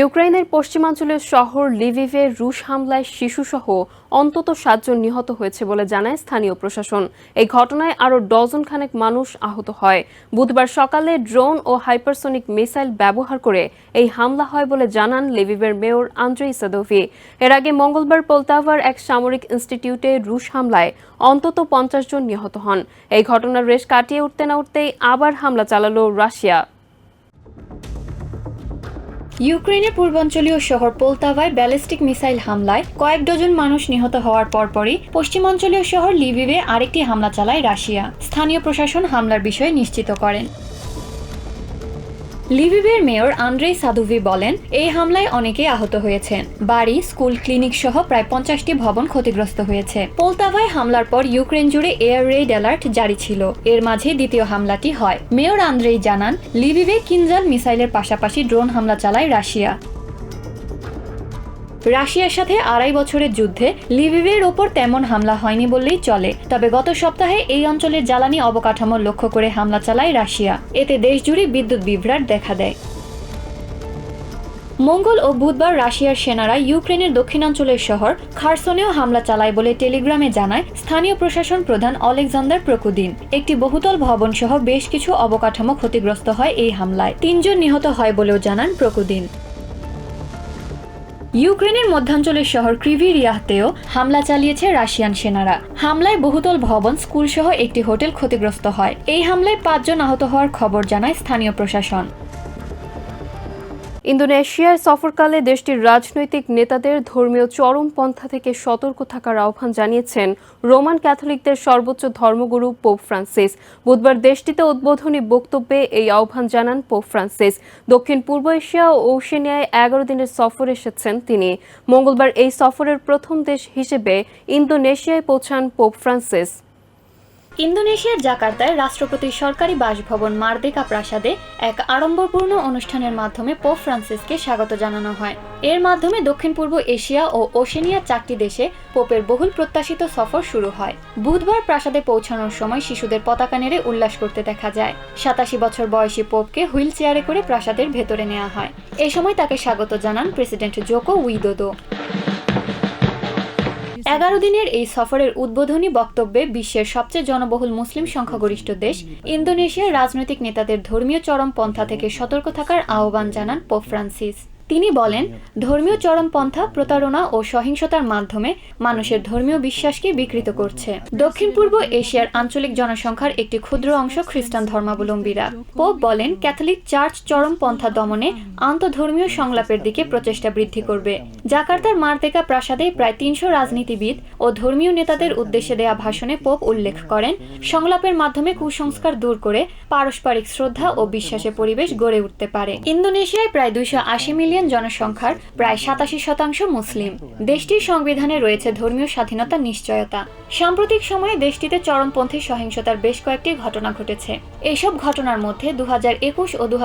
ইউক্রেনের পশ্চিমাঞ্চলের শহর লিভিভে রুশ হামলায় শিশুসহ অন্তত সাতজন নিহত হয়েছে বলে জানায় স্থানীয় প্রশাসন। এই ঘটনায় আরও ডজন খানেক মানুষ আহত হয়। বুধবার সকালে ড্রোন ও হাইপারসোনিক মিসাইল ব্যবহার করে এই হামলা হয় বলে জানান লিভিভের মেয়র আন্দ্রেই সাদোভি। এর আগে মঙ্গলবার পোলতাভার এক সামরিক ইনস্টিটিউটে রুশ হামলায় অন্তত পঞ্চাশ জন নিহত হন। এই ঘটনার রেশ কাটিয়ে উঠতে না উঠতেই আবার হামলা চালালো রাশিয়া। ইউক্রেনের পূর্বাঞ্চলীয় শহর পোলতাভায় ব্যালিস্টিক মিসাইল হামলায় কয়েক ডজন মানুষ নিহত হওয়ার পরপরই পশ্চিমাঞ্চলীয় শহর লিভিভে আরেকটি হামলা চালায় রাশিয়া। স্থানীয় প্রশাসন হামলার বিষয়ে নিশ্চিত করেন। লিভিভের মেয়র আন্দ্রে সাদুভি বলেন, এই হামলায় অনেকেই আহত হয়েছেন। বাড়ি, স্কুল, ক্লিনিক সহ প্রায় পঞ্চাশটি ভবন ক্ষতিগ্রস্ত হয়েছে। পোলতাভায় হামলার পর ইউক্রেন জুড়ে এয়ার রেড অ্যালার্ট জারি ছিল। এর মাঝে দ্বিতীয় হামলাটি হয়। মেয়র আন্দ্রেই জানান, লিভিভে কিনজাল মিসাইলের পাশাপাশি ড্রোন হামলা চালায় রাশিয়া। রাশিয়ার সাথে আড়াই বছরের যুদ্ধে লিভিভের ওপর তেমন হামলা হয়নি বললেই চলে। তবে গত সপ্তাহে এই অঞ্চলের জ্বালানি অবকাঠামো লক্ষ্য করে হামলা চালায় রাশিয়া। এতে দেশজুড়ে বিদ্যুৎ বিভ্রাট দেখা দেয়। মঙ্গল ও বুধবার রাশিয়ার সেনারা ইউক্রেনের দক্ষিণাঞ্চলের শহর খারসনেও হামলা চালায় বলে টেলিগ্রামে জানায় স্থানীয় প্রশাসন প্রধান অলেকজান্ডার প্রকুদিন। একটি বহুতল ভবন সহ বেশ কিছু অবকাঠামো ক্ষতিগ্রস্ত হয় এই হামলায়। তিনজন নিহত হয় বলেও জানান প্রকুদিন। ইউক্রেনের মধ্যাঞ্চলের শহর ক্রিভিরিয়াহতেও হামলা চালিয়েছে রাশিয়ান সেনারা। হামলায় বহুতল ভবন স্কুল সহ একটি হোটেল ক্ষতিগ্রস্ত হয়। এই হামলায় পাঁচজন আহত হওয়ার খবর জানায় স্থানীয় প্রশাসন। ইন্দোনেশিয়ায় সফরকালে দেশটির রাজনৈতিক নেতাদের ধর্মীয় চরমপন্থা থেকে সতর্ক থাকার আহ্বান জানিয়েছেন রোমান ক্যাথলিকদের সর্বোচ্চ ধর্মগুরু পোপ ফ্রান্সিস। বুধবার দেশটিতে উদ্বোধনী বক্তব্যে এই আহ্বান জানান পোপ ফ্রান্সিস। দক্ষিণ পূর্ব এশিয়া ও ওশেনিয়ায় এগারো দিনের সফর এসেছেন তিনি। মঙ্গলবার এই সফরের প্রথম দেশ হিসেবে ইন্দোনেশিয়ায় পৌঁছান পোপ ফ্রান্সিস। ইন্দোনেশিয়ার জাকার্তায় রাষ্ট্রপতির সরকারি বাসভবন মার্দেকা প্রাসাদে এক আড়ম্বরপূর্ণ অনুষ্ঠানের মাধ্যমে পোপ ফ্রান্সিসকে স্বাগত জানানো হয়। এর মাধ্যমে দক্ষিণ পূর্ব এশিয়া ও ওশেনিয়ার চারটি দেশে পোপের বহুল প্রত্যাশিত সফর শুরু হয়। বুধবার প্রাসাদে পৌঁছানোর সময় শিশুদের পতাকা নেড়ে উল্লাস করতে দেখা যায়। সাতাশি বছর বয়সী পোপকে হুইল চেয়ারে করে প্রাসাদের ভেতরে নেওয়া হয়। এ সময় তাকে স্বাগত জানান প্রেসিডেন্ট জোকো উইদোদো। এগারো দিনের এই সফরের উদ্বোধনী বক্তব্যে বিশ্বের সবচেয়ে জনবহুল মুসলিম সংখ্যাগরিষ্ঠ দেশ, ইন্দোনেশিয়ার রাজনৈতিক নেতাদের ধর্মীয় চরম পন্থা থেকে সতর্ক থাকার আহ্বান জানান পোপ ফ্রান্সিস। তিনি বলেন, ধর্মীয় চরমপন্থা, প্রতারণা ও সহিংসতার মাধ্যমে মানুষের ধর্মীয় বিশ্বাসকে বিকৃত করছে। দক্ষিণ পূর্ব এশিয়ার আঞ্চলিক জনসংখ্যার একটি ক্ষুদ্র অংশ খ্রিস্টান ধর্মাবলম্বীরা। পোপ বলেন, ক্যাথলিক চার্চ চরমপন্থা দমনে আন্তধর্মীয় সংলাপের দিকে প্রচেষ্টা বৃদ্ধি করবে। জাকার্তার মার্তেকা প্রাসাদে প্রায় তিনশো রাজনীতিবিদ ও ধর্মীয় নেতাদের উদ্দেশ্যে দেয়া ভাষণে পোপ উল্লেখ করেন, সংলাপের মাধ্যমে কুসংস্কার দূর করে পারস্পরিক শ্রদ্ধা ও বিশ্বাসের পরিবেশ গড়ে উঠতে পারে। ইন্দোনেশিয়ায় প্রায় দুইশো আশি মিলিয়ন জনসংখ্যার প্রায় সাতাশি শতাংশ মুসলিম। দেশটির সংবিধানে রয়েছে ধর্মীয় স্বাধীনতার নিশ্চয়তা। সাম্প্রতিক সময়ে দেশটিতে চরমপন্থী সহিংসতার বেশ কয়েকটি ঘটনা ঘটেছে। এসব ঘটনার মধ্যে দু ও দু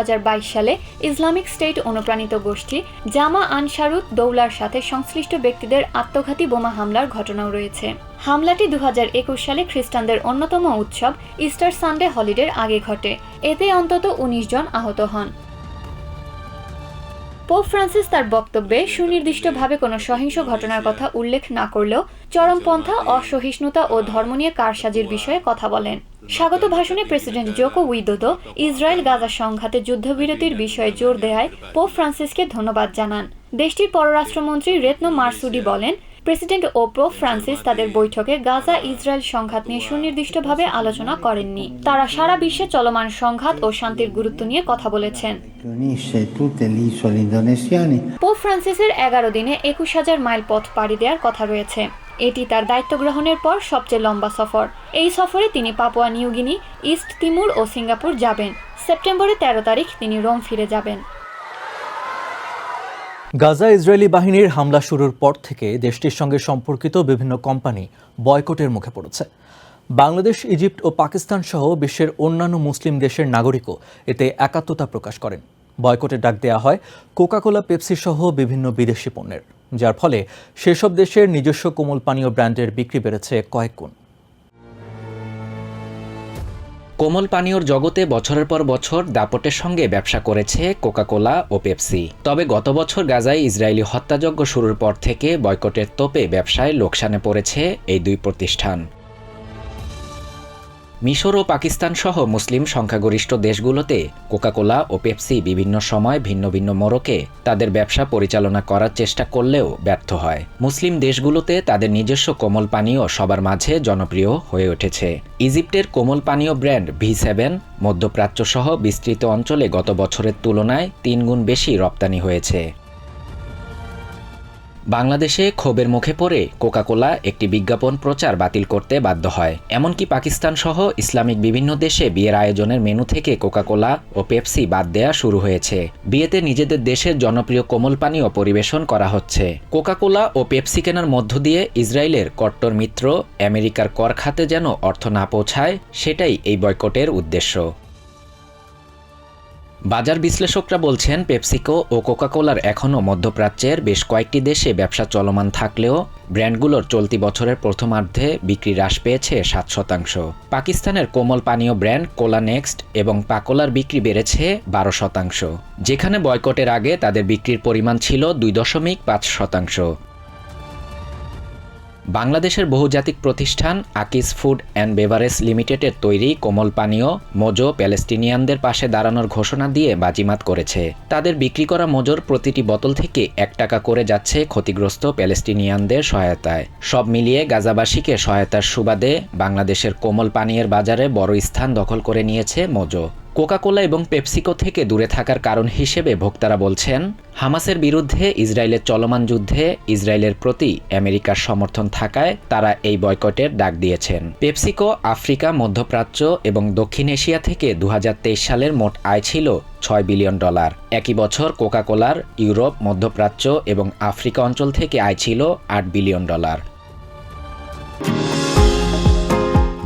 সালে ইসলামিক স্টেট অনুপ্রাণিত গোষ্ঠী জামা আনসারুত দৌলার সাথে সংশ্লিষ্ট ব্যক্তিদের আত্মঘাতী বোমা হামলার ঘটনাও রয়েছে। হামলাটি দু হাজার একুশ সালে খ্রিস্টানদের অন্যতম উৎসব ইস্টার সানডে হলিডের আগে ঘটে। এতে অন্তত উনিশ জন আহত হন। পোপ ফ্রান্সিস তার বক্তব্যে সুনির্দিষ্টভাবে কোনো সহিংস ঘটনার কথা উল্লেখ না করলেও চরমপন্থা, অসহিষ্ণুতা ও ধর্ম নিয়ে কারসাজির বিষয়ে কথা বলেন। স্বাগত ভাষণে president Joko Widodo Israel Gaza সংঘাতে যুদ্ধবিরতির বিষয়ে জোর দেয় পোপ ফ্রান্সিসকে ধন্যবাদ জানান। দেশটির পররাষ্ট্রমন্ত্রী রেতনো মার্সুডি বলেন প্রেসিডেন্ট ও পোপ ফ্রান্সিস তাদের বৈঠকে গাজা ইসরায়েল সংঘাত নিয়ে সুনির্দিষ্টভাবে আলোচনা করেননি। তারা সারা বিশ্বে চলমান সংঘাত ও শান্তির গুরুত্ব নিয়ে কথা বলেছেন। পোপ ফ্রান্সিসের এগারো দিনে একুশ হাজার মাইল পথ পাড়ি দেওয়ার কথা রয়েছে। এটি তার দায়িত্ব গ্রহণের পর সবচেয়ে লম্বা সফর। এই সফরে তিনি Papua New Guinea East Timor ও সিঙ্গাপুর যাবেন। সেপ্টেম্বরে তেরো তারিখ তিনি রোম ফিরে যাবেন। গাজা ইসরায়েলি বাহিনীর হামলা শুরুর পর থেকে দেশটির সঙ্গে সম্পর্কিত বিভিন্ন কোম্পানি বয়কটের মুখে পড়েছে। বাংলাদেশ, ইজিপ্ট ও পাকিস্তান সহ বিশ্বের অন্যান্য মুসলিম দেশের নাগরিকও এতে একাত্মতা প্রকাশ করেন। বয়কটের ডাক দেওয়া হয় কোকাকোলা, পেপসি সহ বিভিন্ন বিদেশি পণ্যের, যার ফলে সেসব দেশের নিজস্ব কোমল পানীয় ব্র্যান্ডের বিক্রি বেড়েছে কয়েক গুণ। কোমল পানীয়র জগতে বছরের পর বছর দাপটের সঙ্গে ব্যবসা করেছে কোকাকোলা ও পেপসি। তবে গত বছর গাজায় ইসরায়েলি হত্যাযজ্ঞ শুরুর পর থেকে বয়কটের তোপে ব্যবসায় লোকসানে পড়েছে এই দুই প্রতিষ্ঠান। মিশর ও পাকিস্তান সহ মুসলিম সংখ্যাগরিষ্ঠ দেশগুলোতে কোকাকোলা ও পেপসি বিভিন্ন সময় ভিন্ন ভিন্ন মোড়কে তাদের ব্যবসা পরিচালনা করার চেষ্টা করলেও ব্যর্থ হয়। মুসলিম দেশগুলোতে তাদের নিজস্ব কোমল পানীয় সবার মাঝে জনপ্রিয় হয়ে উঠেছে। ইজিপ্টের কোমল পানীয় ব্র্যান্ড ভি সেভেন মধ্যপ্রাচ্য সহ বিস্তৃত অঞ্চলে গত বছরের তুলনায় তিনগুণ বেশি রপ্তানি হয়েছে। বাংলাদেশে ক্ষোভের মুখে পড়ে কোকাকোলা একটি বিজ্ঞাপন প্রচার বাতিল করতে বাধ্য হয়। এমনকি পাকিস্তান সহ ইসলামিক বিভিন্ন দেশে বিয়ের আয়োজনের মেনু থেকে কোকাকোলা ও পেপসি বাদ দেয়া শুরু হয়েছে। বিয়েতে নিজেদের দেশের জনপ্রিয় কোমল পানীয় পরিবেশন করা হচ্ছে। কোকাকোলা ও পেপসি কেনার মধ্য দিয়ে ইসরায়েলের কট্টর মিত্র আমেরিকার কর খাতে যেন অর্থ না পৌঁছায়, সেটাই এই বয়কটের উদ্দেশ্য। বাজার বিশ্লেষকরা বলছেন, পেপসিকো ও কোকাকোলার এখনও মধ্যপ্রাচ্যের বেশ কয়েকটি দেশে ব্যবসা চলমান থাকলেও ব্র্যান্ডগুলোর চলতি বছরের প্রথমার্ধে বিক্রি হ্রাস পেয়েছে সাত শতাংশ। পাকিস্তানের কোমল পানীয় ব্র্যান্ড কোলা নেক্সট এবং পাকোলার বিক্রি বেড়েছে বারো শতাংশ। যেখানে বয়কটের আগে তাদের বিক্রির পরিমাণ ছিল দুই দশমিক পাঁচ শতাংশ। বাংলাদেশের বহুজাতিক প্রতিষ্ঠান আকিস ফুড অ্যান্ড বেভারেজ লিমিটেডের তৈরি কোমল পানীয় মোজো প্যালেস্টিনিয়ানদের পাশে দাঁড়ানোর ঘোষণা দিয়ে বাজিমাত করেছে। তাদের বিক্রি করা মোজোর প্রতিটি বোতল থেকে এক টাকা করে যাচ্ছে ক্ষতিগ্রস্ত প্যালেস্টিনিয়ানদের সহায়তায়। সব মিলিয়ে গাজাবাসীকে সহায়তার সুবাদে বাংলাদেশের কোমল পানীয়ের বাজারে বড় স্থান দখল করে নিয়েছে মোজো। কোকাকোলা এবং পেপসিকো থেকে দূরে থাকার কারণ হিসেবে ভোক্তারা বলছেন, হামাসের বিরুদ্ধে ইসরায়েলের চলমান যুদ্ধে ইসরায়েলের প্রতি আমেরিকার সমর্থন থাকায় তারা এই বয়কটের ডাক দিয়েছেন। পেপসিকো আফ্রিকা, মধ্যপ্রাচ্য এবং দক্ষিণ এশিয়া থেকে দু হাজার তেইশ সালের মোট আয় ছিল ছয় বিলিয়ন ডলার। একই বছর কোকাকোলার ইউরোপ, মধ্যপ্রাচ্য এবং আফ্রিকা অঞ্চল থেকে আয় ছিল আট বিলিয়ন ডলার।